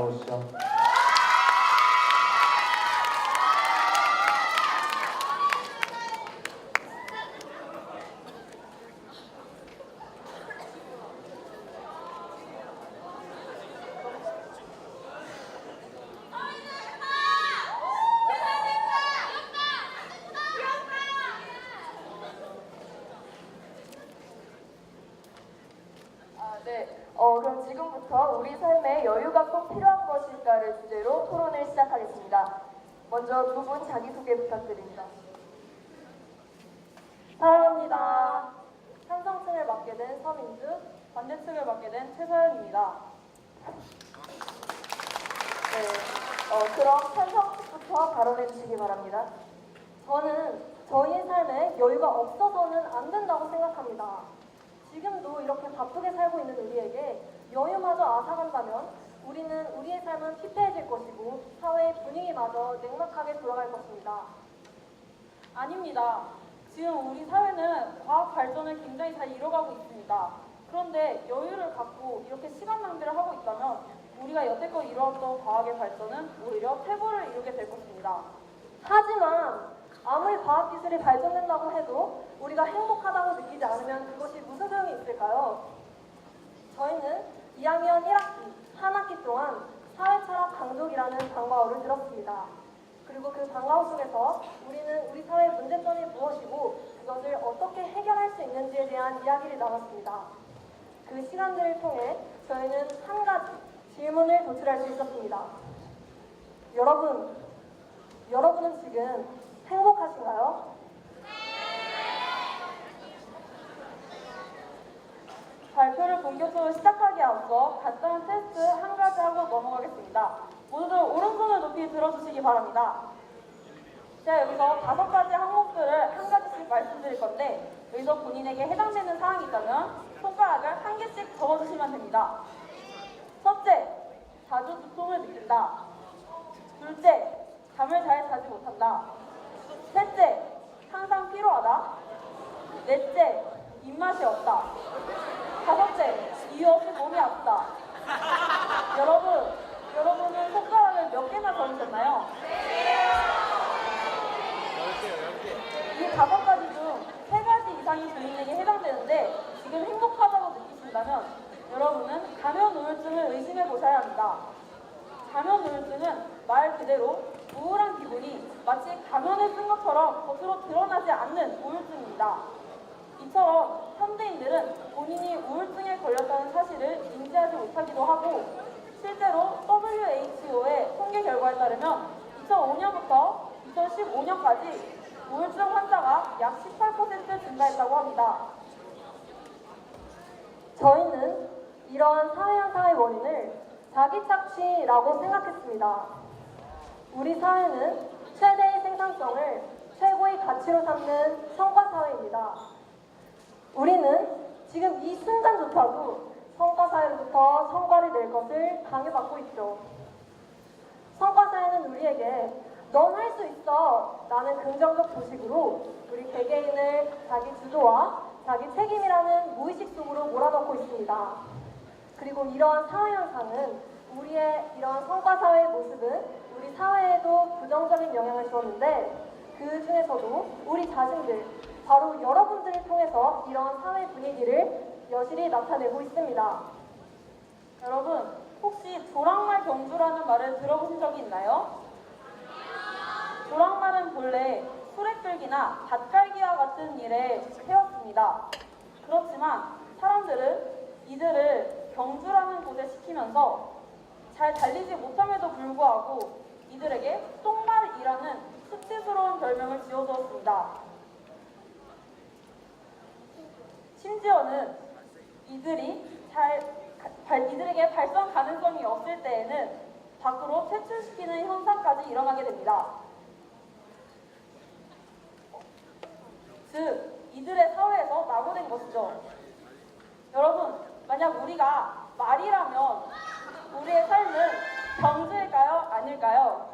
나오시죠. 네. 어, 그럼 지금부터 우리 삶에 여유가 꼭 필요한 것일까를 주제로 토론을 시작하겠습니다. 먼저 두 분 자기소개 부탁드립니다. 사랑합니다. 찬성층을 맡게 된 서민주, 반대층을 맡게 된 최서연입니다. 네. 어, 그럼 찬성층부터 발언해 주시기 바랍니다. 저는 저희의 삶에 여유가 없어서는 안 된다고 생각합니다. 지금도 이렇게 바쁘게 살고 있는 우리에게 여유마저 앗아간다면 우리는 우리의 삶은 피폐해질 것이고 사회의 분위기마저 냉막하게 돌아갈 것입니다. 아닙니다. 지금 우리 사회는 과학 발전을 굉장히 잘 이뤄가고 있습니다. 그런데 여유를 갖고 이렇게 시간 낭비를 하고 있다면 우리가 여태껏 이루었던 과학의 발전은 오히려 퇴보를 이루게 될 것입니다. 하지만 아무리 과학기술이 발전된다고 해도 우리가 행복하다고 느끼지 않으면 그것이 무슨 소용이 있을까요? 저희는 2학년 1학기, 한 학기 동안 사회철학 강독이라는 방과후를 들었습니다. 그리고 그 방과후 속에서 우리는 우리 사회의 문제점이 무엇이고 그것을 어떻게 해결할 수 있는지에 대한 이야기를 나눴습니다. 그 시간들을 통해 저희는 한 가지 질문을 도출할 수 있었습니다. 여러분, 여러분은 지금 행복하신가요? 발표를 본격적으로 시작하기에 앞서 간단한 테스트 한 가지 하고 넘어가겠습니다. 모두들 오른손을 높이 들어주시기 바랍니다. 제가 여기서 다섯 가지 항목들을 한 가지씩 말씀드릴 건데 여기서 본인에게 해당되는 사항이 있다면 손가락을 한 개씩 적어주시면 됩니다. 첫째, 자주 두통을 느낀다. 둘째, 잠을 잘 자지 못한다. 셋째, 항상 피로하다. 넷째, 입맛이 없다. 다섯째, 이유 없이 몸이 아프다. 여러분, 여러분은 손가락을 몇 개나 적으셨나요? 이 다섯 가지 중 세 가지 이상이 본인에게 해당되는데 지금 행복하다고 느끼신다면 여러분은 가면 우울증을 의심해 보셔야 합니다. 가면 우울증은 말 그대로 우울한 기분이 마치 가면을 쓴 것처럼 겉으로 드러나지 않는 우울증입니다. 이처럼 현대인들은 본인이 우울증에 걸렸다는 사실을 인지하지 못하기도 하고 실제로 WHO의 통계 결과에 따르면 2005년부터 2015년까지 우울증 환자가 약 18% 증가했다고 합니다. 저희는 이러한 사회현상의 원인을 자기 착취라고 생각했습니다. 우리 사회는 최대의 생산성을 최고의 가치로 삼는 성과 사회입니다. 우리는 지금 이 순간조차도 성과 사회로부터 성과를 낼 것을 강요받고 있죠. 성과 사회는 우리에게 넌 할 수 있어 라는 긍정적 도식으로 우리 개개인을 자기 주도와 자기 책임이라는 무의식 속으로 몰아넣고 있습니다. 그리고 이러한 사회 현상은 우리의 이러한 성과 사회의 모습은 우리 사회에도 부정적인 영향을 주었는데 그 중에서도 우리 자신들 바로 여러분들을 통해서 이러한 사회 분위기를 여실히 나타내고 있습니다. 여러분, 혹시 조랑말 경주라는 말을 들어보신 적이 있나요? 조랑말은 본래 소래 끌기나 밭갈기와 같은 일에 세웠습니다. 그렇지만 사람들은 이들을 경주라는 곳에 시키면서 잘 달리지 못함에도 불구하고 이들에게 똥말이라는 수치스러운 별명을 지어주었습니다. 심지어는 이들이 잘 발- 이들에게 발전 가능성이 없을 때에는 밖으로 퇴출시키는 현상까지 일어나게 됩니다. 즉, 이들의 사회에서 낙오된 것이죠. 여러분, 만약 우리가 말이라면 우리의 삶은 경주일까요? 아닐까요?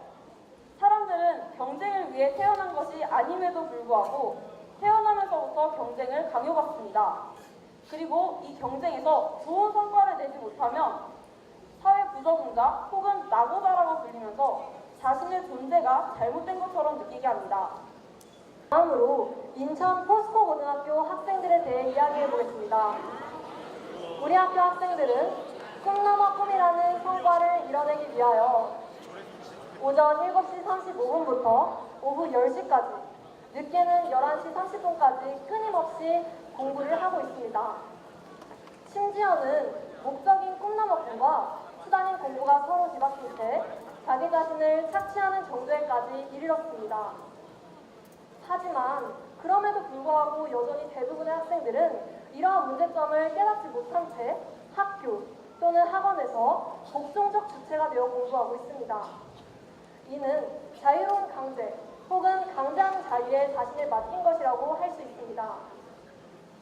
사람들은 경쟁을 위해 태어난 것이 아님에도 불구하고 태어나면서부터 경쟁을 강요받습니다. 그리고 이 경쟁에서 좋은 성과를 내지 못하면 사회 부적응자 혹은 나고자라고 불리면서 자신의 존재가 잘못된 것처럼 느끼게 합니다. 다음으로 인천 포스코 고등학교 학생들에 대해 이야기해 보겠습니다. 우리 학교 학생들은 꿈넘어 꿈이라는 성과를 이뤄내기 위하여 오전 7시 35분부터 오후 10시까지, 늦게는 11시 30분까지 끊임없이 공부를 하고 있습니다. 심지어는 목적인 꿈과 수단인 공부가 서로 뒤바뀐 채 자기 자신을 착취하는 정도에까지 이르렀습니다. 하지만 그럼에도 불구하고 여전히 대부분의 학생들은 이러한 문제점을 깨닫지 못한 채 학교 또는 학원에서 복종적 주체가 되어 공부하고 있습니다. 이는 자유로운 강제 혹은 강제하는 자유에 자신을 맡긴 것이라고 할 수 있습니다.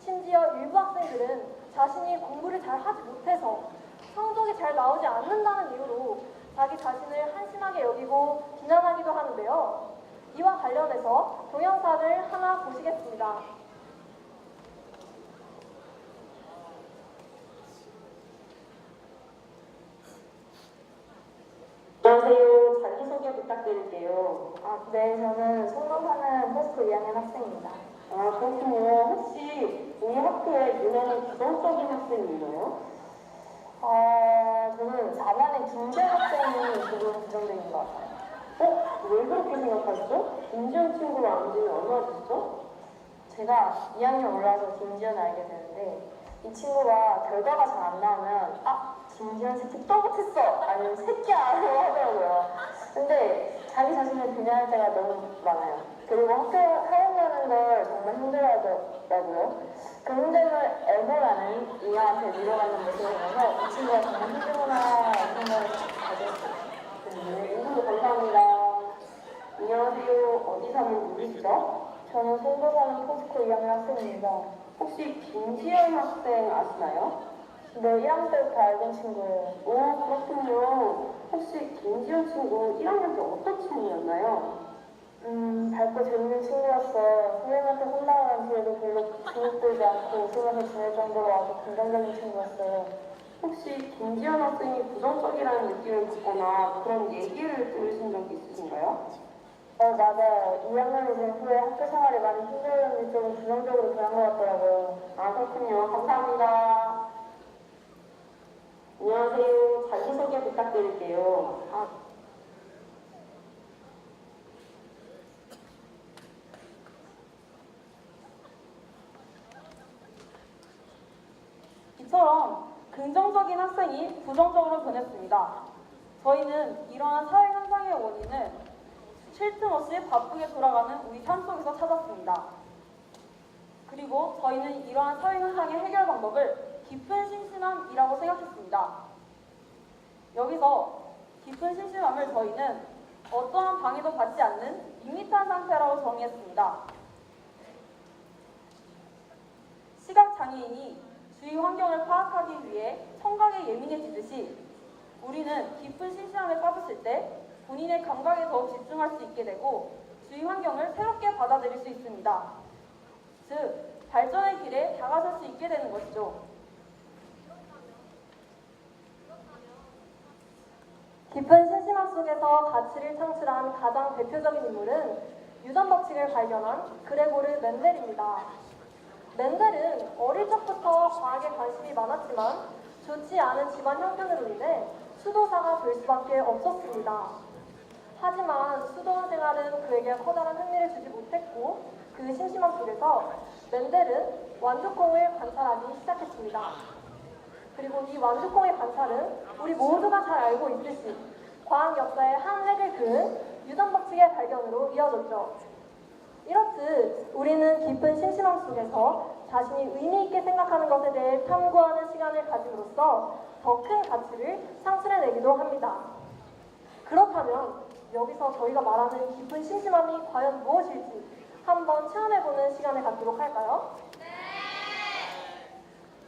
심지어 일부 학생들은 자신이 공부를 잘 하지 못해서 성적이 잘 나오지 않는다는 이유로 자기 자신을 한심하게 여기고 비난하기도 하는데요. 이와 관련해서 동영상을 하나 보시겠습니다. 아, 네, 저는 송도사는 포스코 2학년 학생입니다. 아, 그렇군요. 혹시 우리 학교에 유난히 부정적인 학생이 있나요? 어, 저는 4반의 김재 학생이 조금 부정적인 것 같아요. 어? 왜 그렇게 생각하시죠? 김지현 친구랑 안 지는 얼마나 됐죠? 제가 2학년 올라와서 김지현을 알게 되는데 이 친구가 결과가 잘 안 나오면 아 김지현 새끼 또 못했어 아니면 새끼야라고 하더라고요. 근데 자기 자신을 비난할 때가 너무 많아요. 그리고 학교 가는 걸 정말 힘들어하더라고요. 그 힘듦을 애벌하는 이하한테 밀어가는 모습을 보면서 이 친구가 정말 힘들구나 생각을 가졌어요. 네, 인사도 감사합니다. 안녕하세요. 어디 사는 누구시죠? 저는 송도 사는 포스코 2학년 학생입니다. 혹시 김지현 학생 아시나요? 네, 1학년 때부터 알던 친구예요. 오, 그렇군요. 혹시 김지현 친구 1학년 때 어떤 친구였나요? 음, 밝고 재밌는 친구였어. 선생님한테 혼나고 뒤에도 별로 주눅들지 않고 웃으면서 지낼 정도로 아주 긍정적인 친구였어요. 혹시 김지현 학생이 부정적이라는 느낌을 받거나 그런 얘기를 들으신 적이 있으신가요? 어, 맞아요. 2학년이 된 후에 학교 생활이 많이 힘들었는지 조금 부정적으로 변한 것 같더라고요. 아, 그렇군요. 감사합니다. 안녕하세요. 자기소개 부탁드릴게요. 아, 이처럼 긍정적인 학생이 부정적으로 변했습니다. 저희는 이러한 사회 현상의 원인을 쉴틈 없이 바쁘게 돌아가는 우리 삶 속에서 찾았습니다. 그리고 저희는 이러한 사회 현상의 해결 방법을 깊은 심심함이라고 생각했습니다. 여기서 깊은 심심함을 저희는 어떠한 방해도 받지 않는 밋밋한 상태라고 정의했습니다. 시각 장애인이 주위 환경을 파악하기 위해 청각에 예민해지듯이 우리는 깊은 심심함에 빠졌을 때 본인의 감각에 더 집중할 수 있게 되고 주위 환경을 새롭게 받아들일 수 있습니다. 즉, 발전의 길에 다가설 수 있게 되는 것이죠. 깊은 심심함 속에서 가치를 창출한 가장 대표적인 인물은 유전 법칙을 발견한 그레고르 멘델입니다. 멘델은 어릴 적부터 과학에 관심이 많았지만 좋지 않은 집안 형편으로 인해 수도사가 될 수밖에 없었습니다. 하지만 수도원 생활은 그에게 커다란 흥미를 주지 못했고 그 심심함 속에서 멘델은 완두콩을 관찰하기 시작했습니다. 그리고 이 완두콩의 관찰은 우리 모두가 잘 알고 있듯이 과학 역사의 한 획을 그은 유전 법칙의 발견으로 이어졌죠. 이렇듯 우리는 깊은 심심함 속에서 자신이 의미 있게 생각하는 것에 대해 탐구하는 시간을 가짐으로써 더 큰 가치를 창출해내기도 합니다. 그렇다면 여기서 저희가 말하는 깊은 심심함이 과연 무엇일지 한번 체험해보는 시간을 갖도록 할까요?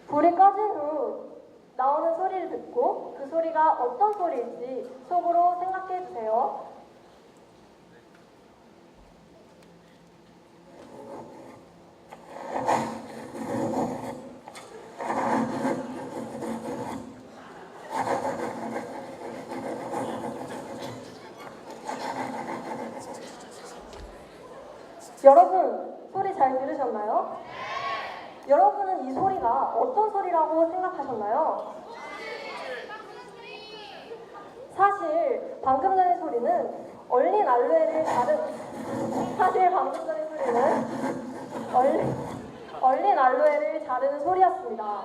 불이 꺼진 후 나오는 소리를 듣고 그 소리가 어떤 소리인지 속으로 생각해 주세요. 여러분 소리 잘 들으셨나요? 여러분은 이 소리가 어떤 소리라고 생각하셨나요? 사실 방금 전의 소리는 얼린 알로에를 다른 사실 방금 전의 소리는 얼린, 얼린 알로에를 자르는 소리였습니다.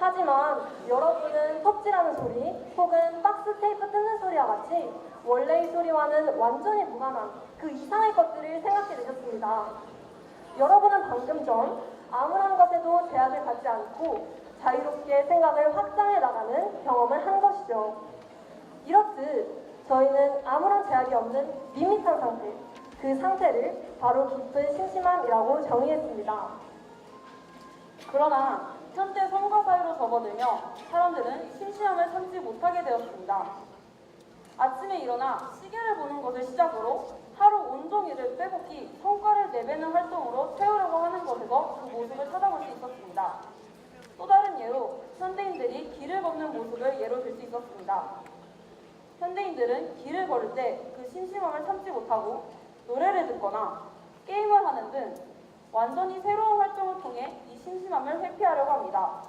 하지만 여러분은 톱질하는 소리 혹은 박스 테이프 뜯는 소리와 같이 원래의 소리와는 완전히 무관한 그 이상의 것들을 생각해 내셨습니다. 여러분은 방금 전 아무런 것에도 제약을 받지 않고 자유롭게 생각을 확장해 나가는 경험을 한 것이죠. 이렇듯 저희는 아무런 제약이 없는 밋밋한 상태, 그 상태를 바로 깊은 심심함이라고 정의했습니다. 그러나 현대 성과 사회로 접어들며 사람들은 심심함을 참지 못하게 되었습니다. 아침에 일어나 시계를 보는 것을 시작으로 하루 온종일을 빼곡히 성과를 내배는 활동으로 채우려고 하는 것에서 그 모습을 찾아볼 수 있었습니다. 또 다른 예로 현대인들이 길을 걷는 모습을 예로 들 수 있었습니다. 현대인들은 길을 걸을 때 그 심심함을 참지 못하고 노래를 듣거나 게임을 하는 등 완전히 새로운 활동을 통해 이 심심함을 회피하려고 합니다.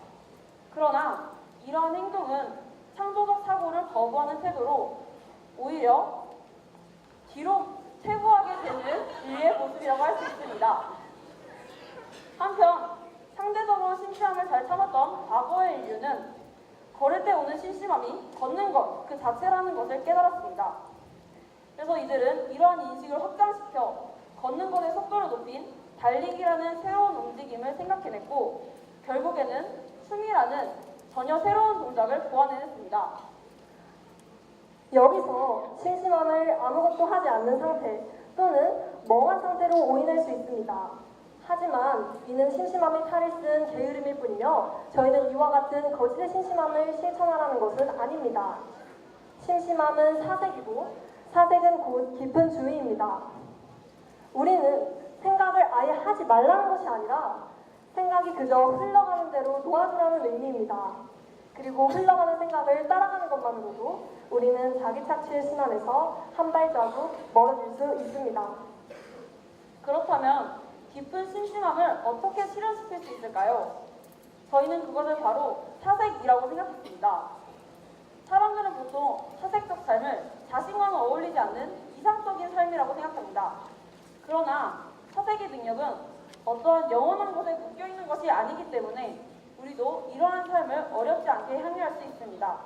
그러나 이러한 행동은 창조적 사고를 거부하는 태도로 오히려 뒤로 퇴보하게 되는 인류의 모습이라고 할 수 있습니다. 한편 상대적으로 심심함을 잘 참았던 과거의 인류는 걸을 때 오는 심심함이 걷는 것 그 자체라는 것을 깨달았습니다. 그래서 이들은 이러한 인식을 확장시켜 걷는 것의 속도를 높인 달리기라는 새로운 움직임을 생각해냈고 결국에는 춤이라는 전혀 새로운 동작을 보완해냈습니다. 여기서 심심함을 아무것도 하지 않는 상태 또는 멍한 상태로 오인할 수 있습니다. 하지만 이는 심심함의 탈을 쓴 게으름일 뿐이며 저희는 이와 같은 거짓의 심심함을 실천하라는 것은 아닙니다. 심심함은 사색이고 사색은 곧 깊은 주의입니다. 우리는 생각을 아예 하지 말라는 것이 아니라 생각이 그저 흘러가는 대로 도와주라는 의미입니다. 그리고 흘러가는 생각을 따라가는 것만으로도 우리는 자기 착취의 순환에서 한 발자국 멀어질 수 있습니다. 그렇다면 깊은 심심함을 어떻게 실현시킬 수 있을까요? 저희는 그것을 바로 사색이라고 생각했습니다. 사람들은 보통 사색적 삶을 자신과는 어울리지 않는 이상적인 삶이라고 생각합니다. 그러나 사색의 능력은 어떠한 영원한 곳에 묶여 있는 것이 아니기 때문에 우리도 이러한 삶을 어렵지 않게 향유할 수 있습니다.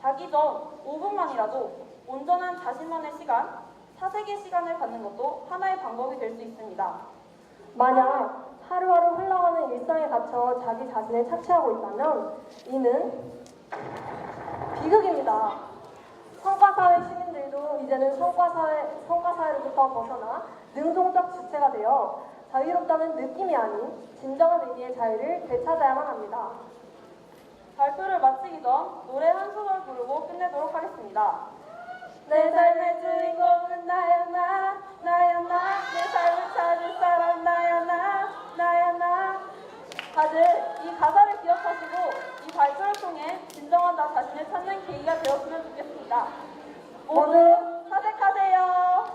자기 전 5분만이라도 온전한 자신만의 시간, 사색의 시간을 갖는 것도 하나의 방법이 될 수 있습니다. 만약 하루하루 흘러가는 일상에 갇혀 자기 자신을 착취하고 있다면 이는 비극입니다. 성과사회 시민들도 이제는 성과사회, 성과사회로부터 벗어나 능동적 주체가 되어 자유롭다는 느낌이 아닌 진정한 의미의 자유를 되찾아야만 합니다. 발표를 마치기 전 노래 한 소절 부르고 끝내도록 하겠습니다. 내 삶의 주인공은 나야 나 나야 나 내 삶을 찾을 사람 나야 나 나야 나 다들 이 가사를 기억하시고 이 발표를 통해 진정한 나 자신을 찾는 계기가 되었으면 좋겠습니다. 모두 사색하세요.